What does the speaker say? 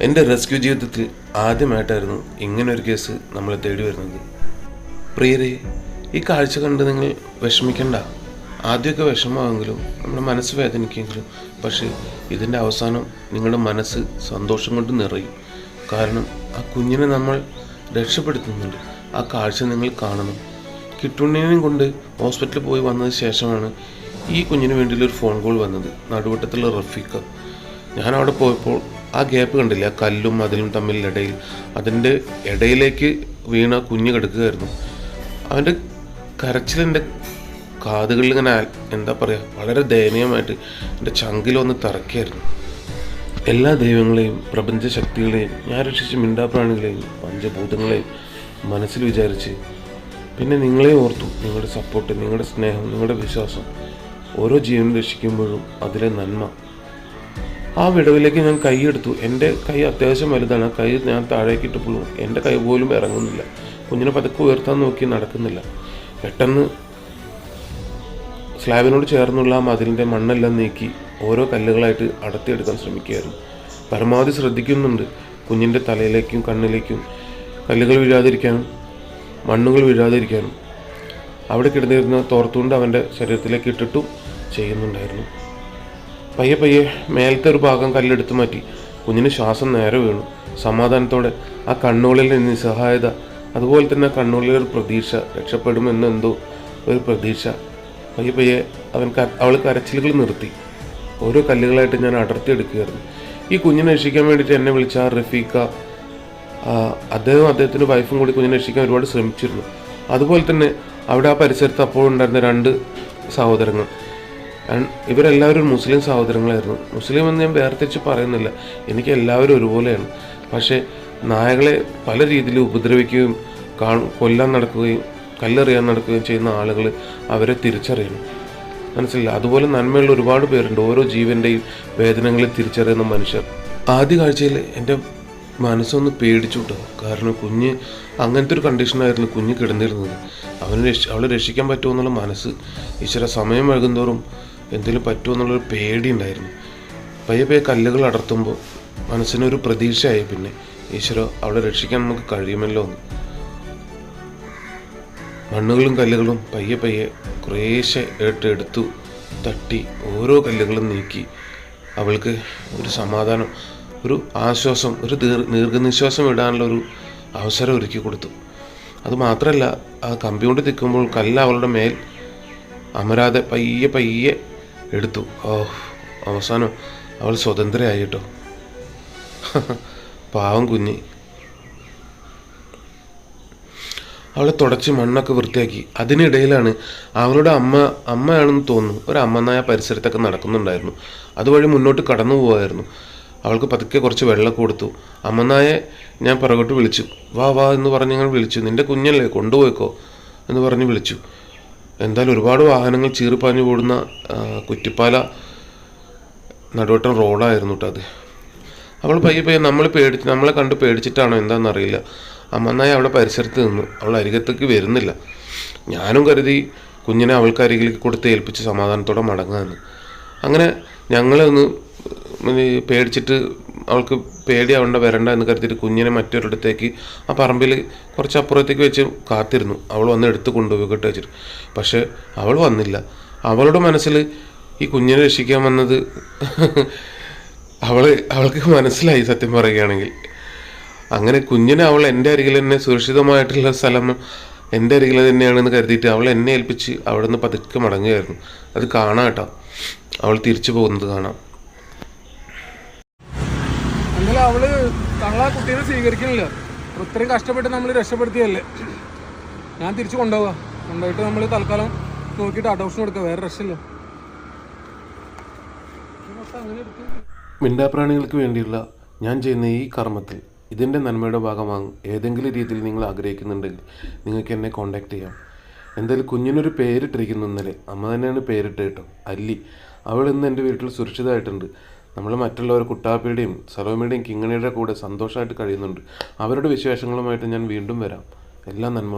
എന്റെ റെസ്ക്യൂ ജീവിതത്തിൽ ആദ്യമായിട്ടായിരുന്നു ഇങ്ങനെ ഒരു കേസ് നമ്മൾ തേടി വരുന്നത്. പ്രിയരെ ഈ കാഴ്ച കണ്ട് നിങ്ങൾ വിഷമിക്കണ്ട. ആദ്യമൊക്കെ വിഷമമാണെങ്കിലും നമ്മുടെ മനസ്സ് വേദനിക്കുമെങ്കിലും പക്ഷേ ഇതിന്റെ അവസാനം നിങ്ങളുടെ മനസ്സ് സന്തോഷം കൊണ്ട് നിറയും. കാരണം ആ കുഞ്ഞിനെ നമ്മൾ രക്ഷപ്പെടുത്തുന്നുണ്ട്. ആ കാഴ്ച നിങ്ങൾ കാണണം. കിട്ടുണ്ണിനെയും കൊണ്ട് ഹോസ്പിറ്റലിൽ പോയി വന്നതിന് ശേഷമാണ് ഈ കുഞ്ഞിന് വേണ്ടിയുള്ള ഒരു ഫോൺ കോൾ വന്നത്. നടുവട്ടത്തുള്ള റഫീഖ. ഞാൻ അവിടെ പോയപ്പോൾ ആ ഗ്യാപ്പ് കണ്ടില്ല? കല്ലും അതിലും തമ്മിൽ ഇടയിൽ. അതിന്റെ ഇടയിലേക്ക് വീണ കുഞ്ഞ് കിടക്കുകയായിരുന്നു. അവന്റെ കരച്ചിലെന്റെ കാതുകളിൽ ഇങ്ങനെ എന്താ പറയുക വളരെ ദയനീയമായിട്ട് എന്റെ ചങ്കിലൊന്ന് തറക്കായിരുന്നു എല്ലാ ദൈവങ്ങളെയും പ്രപഞ്ച ശക്തികളെയും ഞാൻ രക്ഷിച്ച മിണ്ടാപ്രാണികളെയും പഞ്ചഭൂതങ്ങളെയും മനസ്സിൽ വിചാരിച്ച് പിന്നെ നിങ്ങളെ ഓർത്തു നിങ്ങളുടെ സപ്പോർട്ട് നിങ്ങളുടെ സ്നേഹം നിങ്ങളുടെ വിശ്വാസം ഓരോ ജീവനും രക്ഷിക്കുമ്പോഴും അതിലെ നന്മ ആ വിടവിലേക്ക് ഞാൻ കൈയെടുത്തു എന്റെ കൈ അത്യാവശ്യം വലുതാണ്. ആ കൈ ഞാൻ താഴേക്ക് ഇട്ടപ്പോഴും എന്റെ കൈ പോലും ഇറങ്ങുന്നില്ല. കുഞ്ഞിനെ പതുക്കെ ഉയർത്താൻ നോക്കി നടക്കുന്നില്ല. പെട്ടെന്ന് സ്ലാബിനോട് ചേർന്നുള്ള ആ മതിലിന്റെ മണ്ണെല്ലാം നീക്കി ഓരോ കല്ലുകളായിട്ട് അടർത്തിയെടുക്കാൻ ശ്രമിക്കുകയായിരുന്നു. പരമാവധി ശ്രദ്ധിക്കുന്നുണ്ട്. കുഞ്ഞിന്റെ തലയിലേക്കും കണ്ണിലേക്കും കല്ലുകൾ വീഴാതിരിക്കാനും മണ്ണുകൾ വീഴാതിരിക്കാനും. അവിടെ കിടന്നിരുന്ന തോർത്തുകൊണ്ട് അവന്റെ ശരീരത്തിലേക്ക് ഇട്ടിട്ടും ചെയ്യുന്നുണ്ടായിരുന്നു. പയ്യെ പയ്യെ മേലത്തെ ഒരു ഭാഗം കല്ലെടുത്ത് മാറ്റി. കുഞ്ഞിന് ശ്വാസം നേരെ വീണു. സമാധാനത്തോടെ ആ കണ്ണുകളിലെ നിസ്സഹായത അതുപോലെ തന്നെ കണ്ണുകളിലെ ഒരു പ്രതീക്ഷ രക്ഷപ്പെടുമെന്ന് എന്തോ ഒരു പ്രതീക്ഷ. പയ്യെ പയ്യെ അവൻ അവൾ കരച്ചിലുകൾ നിർത്തി. ഓരോ കല്ലുകളായിട്ട് ഞാൻ അടർത്തിയെടുക്കുകയായിരുന്നു ഈ കുഞ്ഞിനെ രക്ഷിക്കാൻ വേണ്ടിയിട്ട് എന്നെ വിളിച്ച റഫീഖ അദ്ദേഹം അദ്ദേഹത്തിന്റെ വൈഫും കൂടി കുഞ്ഞിനെ രക്ഷിക്കാൻ ഒരുപാട് ശ്രമിച്ചിരുന്നു. അതുപോലെ തന്നെ അവിടെ ആ പരിസരത്ത് അപ്പോഴുണ്ടായിരുന്ന രണ്ട് സഹോദരങ്ങൾ. And ഇവരെല്ലാവരും മുസ്ലിം സഹോദരങ്ങളായിരുന്നു. മുസ്ലിം എന്ന് ഞാൻ വേർതിരിച്ച് പറയുന്നില്ല. എനിക്ക് എല്ലാവരും ഒരുപോലെയാണ്. പക്ഷേ നായകളെ പല രീതിയിൽ ഉപദ്രവിക്കുകയും കൊല്ലാൻ നടക്കുകയും കല്ലെറിയാൻ നടക്കുകയും ചെയ്യുന്ന ആളുകൾ അവരെ തിരിച്ചറിയണം മനസ്സിലായില്ല? അതുപോലെ നന്മയുള്ള ഒരുപാട് പേരുണ്ട്. ഓരോ ജീവന്റെയും വേദനകളെ തിരിച്ചറിയുന്ന മനുഷ്യർ. ആദ്യ കാഴ്ചയിൽ എന്റെ മനസ്സൊന്ന് പേടിച്ചു കിട്ടും. കാരണം കുഞ്ഞ് അങ്ങനത്തെ ഒരു കണ്ടീഷനായിരുന്നു കുഞ്ഞ് കിടന്നിരുന്നത്. അവന് രക്ഷ അവളെ രക്ഷിക്കാൻ പറ്റുമെന്നുള്ള മനസ്സ് ഈശ്വര സമയം വൈകുന്തോറും എന്തെങ്കിലും പറ്റുമോ എന്നുള്ളൊരു പേടി ഉണ്ടായിരുന്നു. പയ്യെ പയ്യെ കല്ലുകൾ അടർത്തുമ്പോൾ മനസ്സിനൊരു പ്രതീക്ഷയായി പിന്നെ ഈശ്വര അവളെ രക്ഷിക്കാൻ നമുക്ക് കഴിയുമല്ലോ എന്ന്. മണ്ണുകളും കല്ലുകളും പയ്യെ പയ്യെ കുറേശ്ശെ ഏട്ടെടുത്തു തട്ടി ഓരോ കല്ലുകളും നീക്കി. അവൾക്ക് ഒരു സമാധാനം ഒരു ആശ്വാസം ഒരു ദീർ ദീർഘനിശ്വാസം ഇടാനുള്ള ഒരു അവസരം ഒരുക്കി കൊടുത്തു. അതുമാത്രമല്ല ആ കമ്പി കൊണ്ട് തിക്കുമ്പോൾ കല്ല് അവളുടെ മേൽ അമരാതെ പയ്യെ പയ്യെ എടുത്തു. ഓ അവസാനം അവൾ സ്വതന്ത്രയായി കേട്ടോ പാവം കുഞ്ഞി. അവളെ തുടച്ച് മണ്ണൊക്കെ വൃത്തിയാക്കി. അതിനിടയിലാണ് അവളുടെ അമ്മ അമ്മയാണെന്ന് തോന്നുന്നു. ഒരു അമ്മനായ പരിസരത്തൊക്കെ നടക്കുന്നുണ്ടായിരുന്നു. അതുവഴി മുന്നോട്ട് കടന്നു പോവായിരുന്നു. അവൾക്ക് പതുക്കെ കുറച്ച് വെള്ളം കൊടുത്തു. അമ്മനായെ ഞാൻ പുറകോട്ട് വിളിച്ചു. വാ വാ എന്ന് പറഞ്ഞ് ഞങ്ങൾ വിളിച്ചു. നിന്റെ കുഞ്ഞല്ലേ കൊണ്ടുപോയിക്കോ എന്ന് പറഞ്ഞ് വിളിച്ചു. എന്തായാലും ഒരുപാട് വാഹനങ്ങൾ ചീറിപ്പാഞ്ഞു കൂടുന്ന കുറ്റിപ്പാല നടുവട്ടം റോഡായിരുന്നു കേട്ടോ അത്. അവൾ പയ്യെ പയ്യെ നമ്മൾ പേടിച്ച് നമ്മളെ കണ്ട് പേടിച്ചിട്ടാണോ എന്താണെന്നറിയില്ല അമ്മന്നായി അവളെ പരിസരത്ത് നിന്നു അവൾ അരികത്തേക്ക് വരുന്നില്ല. ഞാനും കരുതി കുഞ്ഞിനെ അവൾക്ക് അരികിലേക്ക് കൊടുത്ത് ഏൽപ്പിച്ച് സമാധാനത്തോടെ മടങ്ങാമെന്ന് അങ്ങനെ ഞങ്ങളൊന്ന് പേടിച്ചിട്ട് അവൾക്ക് പേടിയാവണ്ട വരണ്ട എന്ന് കരുതിയിട്ട് കുഞ്ഞിനെ മറ്റൊരിടത്തേക്ക് ആ പറമ്പിൽ കുറച്ച് അപ്പുറത്തേക്ക് വെച്ച് കാത്തിരുന്നു. അവൾ വന്ന് എടുത്ത് കൊണ്ടുപോയിക്കോട്ടെ വെച്ചിട്ട്. പക്ഷേ അവൾ വന്നില്ല. അവളുടെ മനസ്സിൽ ഈ കുഞ്ഞിനെ രക്ഷിക്കാൻ വന്നത് അവൾ അവൾക്ക് മനസ്സിലായി സത്യം പറയുകയാണെങ്കിൽ. അങ്ങനെ കുഞ്ഞിനെ അവൾ എന്റെ അരികിൽ തന്നെ സുരക്ഷിതമായിട്ടുള്ള സ്ഥലം എന്റെ അരികിൽ തന്നെയാണെന്ന് കരുതിയിട്ട് അവൾ എന്നെ ഏൽപ്പിച്ച് അവിടെ നിന്ന് പതുക്കെ മടങ്ങുകയായിരുന്നു. അത് കാണാം കേട്ടോ. അവൾ തിരിച്ചു പോകുന്നത് കാണാം. എന്നാലും അവൾ തങ്ങളെ കുട്ടീനെ സ്വീകരിക്കണില്ല. ഇത്രയും കഷ്ടപ്പെട്ട് നമ്മൾ രക്ഷപ്പെടുത്തിയല്ലേ? ഞാൻ തിരിച്ചു കൊണ്ടുപോവാ. കൊണ്ടുപോയിട്ട് നമ്മൾ തൽക്കാലം നോക്കിയിട്ട് അഡോപ്ഷൻ കൊടുക്കുക വേറെ രക്ഷയില്ല. മിണ്ടാപ്രാണികൾക്ക് വേണ്ടിയുള്ള ഞാൻ ചെയ്യുന്ന ഈ കർമ്മത്തിൽ ഇതിന്റെ നന്മയുടെ ഭാഗമാകും ഏതെങ്കിലും രീതിയിൽ നിങ്ങൾ ആഗ്രഹിക്കുന്നുണ്ടെങ്കിൽ നിങ്ങൾക്ക് എന്നെ കോൺടാക്റ്റ് ചെയ്യാം. എന്തായാലും കുഞ്ഞിനൊരു പേരിട്ടിരിക്കുന്നു ഇന്നലെ. അമ്മ തന്നെയാണ് പേരിട്ട് കേട്ടോ. അല്ലി. അവൾ ഇന്ന് എന്റെ വീട്ടിൽ സുരക്ഷിതമായിട്ടുണ്ട്. നമ്മൾ മറ്റുള്ളവർ കുട്ടാപ്പിയുടെയും സലോമിയുടെയും കിങ്ങണിയുടെ കൂടെ സന്തോഷമായിട്ട് കഴിയുന്നുണ്ട്. അവരുടെ വിശേഷങ്ങളുമായിട്ട് ഞാൻ വീണ്ടും വരാം. എല്ലാ നന്മകളും.